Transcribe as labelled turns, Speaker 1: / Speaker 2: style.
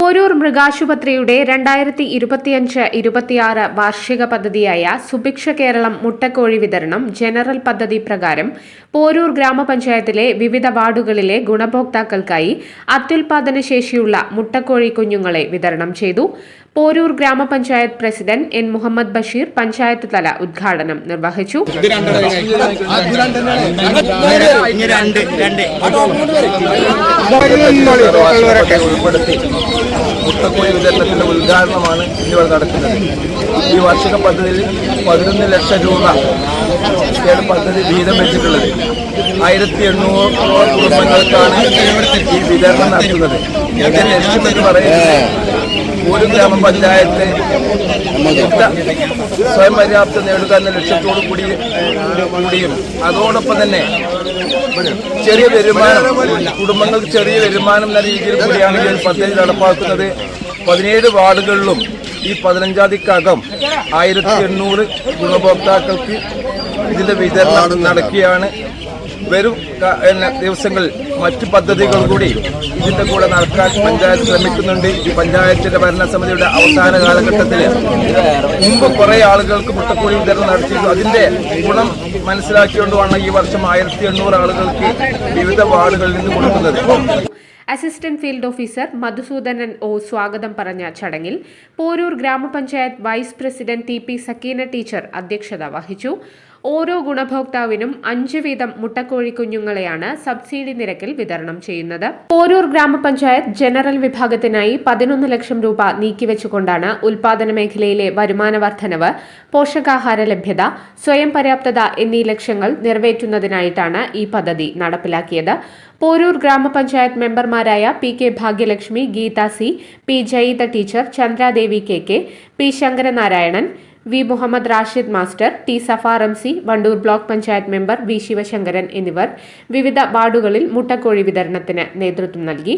Speaker 1: പോരൂർ മൃഗാശുപത്രിയുടെ രണ്ടായിരത്തി ഇരുപത്തിയഞ്ച് ഇരുപത്തിയാറ് വാർഷിക പദ്ധതിയായ സുഭിക്ഷ കേരളം മുട്ടക്കോഴി വിതരണം ജനറൽ പദ്ധതി പ്രകാരം പോരൂർ ഗ്രാമപഞ്ചായത്തിലെ വിവിധ വാർഡുകളിലെ ഗുണഭോക്താക്കൾക്കായി അത്യുൽപാദന ശേഷിയുള്ള മുട്ടക്കോഴി കുഞ്ഞുങ്ങളെ വിതരണം ചെയ്തു. പോരൂർ ഗ്രാമപഞ്ചായത്ത് പ്രസിഡന്റ് എൻ മുഹമ്മദ് ബഷീർ പഞ്ചായത്ത് തല ഉദ്ഘാടനം നിർവഹിച്ചു.
Speaker 2: ഉൾപ്പെടുത്തി. മുട്ടക്കോഴി വിതരണത്തിന്റെ ഉദ്ഘാടനമാണ് ഇന്നിവിടെ നടക്കുന്നത്. ഈ വാർഷിക പദ്ധതിയിൽ പതിനൊന്ന് ലക്ഷം രൂപ പദ്ധതി വീതം വെച്ചിട്ടുള്ളത്? ആയിരത്തി എണ്ണൂറ് കുടുംബങ്ങൾക്കാണ് ഈ വിതരണം നടത്തുന്നത്. ഇതിന്റെ ലക്ഷ്യമെന്ന് പറയുന്നത് ഒരു ഗ്രാമപഞ്ചായത്ത് സ്വയം പര്യാപ്തം നേടുക എന്ന ലക്ഷ്യത്തോടു കൂടി കൂടിയും. അതോടൊപ്പം തന്നെ ചെറിയ വരുമാനം കുടുംബങ്ങൾക്ക് ചെറിയ വരുമാനം എന്ന രീതിയിൽ കൂടിയാണ് ഈ പദ്ധതി നടപ്പാക്കുന്നത്. പതിനേഴ് വാർഡുകളിലും ഈ പതിനഞ്ചാം തീയതിക്കകം ആയിരത്തി എണ്ണൂറ് ഗുണഭോക്താക്കൾക്ക് ഇതിന്റെ വിതരണം നടക്കുകയാണ്. വരും. ദിവസങ്ങളിൽ മറ്റ് പദ്ധതികൾ കൂടി ഇതിന്റെ കൂടെ നടക്കാൻ പഞ്ചായത്ത് ശ്രമിക്കുന്നുണ്ട്. ഈ പഞ്ചായത്തിന്റെ ഭരണസമിതിയുടെ അവസാന കാലഘട്ടത്തിൽ മുമ്പ് കുറെ ആളുകൾക്ക് മുട്ടക്കൂലി വിതരണം നടത്തിയിരുന്നു. അതിന്റെ ഗുണം മനസ്സിലാക്കിക്കൊണ്ടുമാണ് ഈ വർഷം ആയിരത്തി എണ്ണൂറ് ആളുകൾക്ക് വിവിധ വാർഡുകളിൽ നിന്ന് കൊടുക്കുന്നത്.
Speaker 1: Assistant field officer Madhusoodanan O സ്വാഗതം പറഞ്ഞ ചടങ്ങിൽ Poroor grama panchayat vice president T P Sakeena teacher അധ്യക്ഷത വഹിച്ചു. ഓരോ ഗുണഭോക്താവിനും അഞ്ച് വീതം മുട്ടക്കോഴി കുഞ്ഞുങ്ങളെയാണ് സബ്സിഡി നിരക്കിൽ വിതരണം ചെയ്യുന്നത്. പോരൂർ ഗ്രാമപഞ്ചായത്ത് ജനറൽ വിഭാഗത്തിനായി പതിനൊന്ന് ലക്ഷം രൂപ നീക്കിവെച്ചുകൊണ്ടാണ് ഉൽപാദന മേഖലയിലെ വരുമാന വർധനവ് പോഷകാഹാര ലഭ്യത സ്വയം പര്യാപ്തത എന്നീ ലക്ഷ്യങ്ങൾ നിറവേറ്റുന്നതിനായിട്ടാണ് ഈ പദ്ധതി നടപ്പിലാക്കിയത്. പോരൂർ ഗ്രാമപഞ്ചായത്ത് മെമ്പർമാരായ P K Bhagyalakshmi Geetha C P Jayitha teacher Chandradevi K K P Sankaranarayanan V. Muhammad Rashid master T. Safa Ramsi Wandoor block panchayat member V. Sivasankaran എന്നിവർ വിവിധ വാർഡുകളിൽ മുട്ടക്കോഴി വിതരണത്തിന് നേതൃത്വം നൽകി.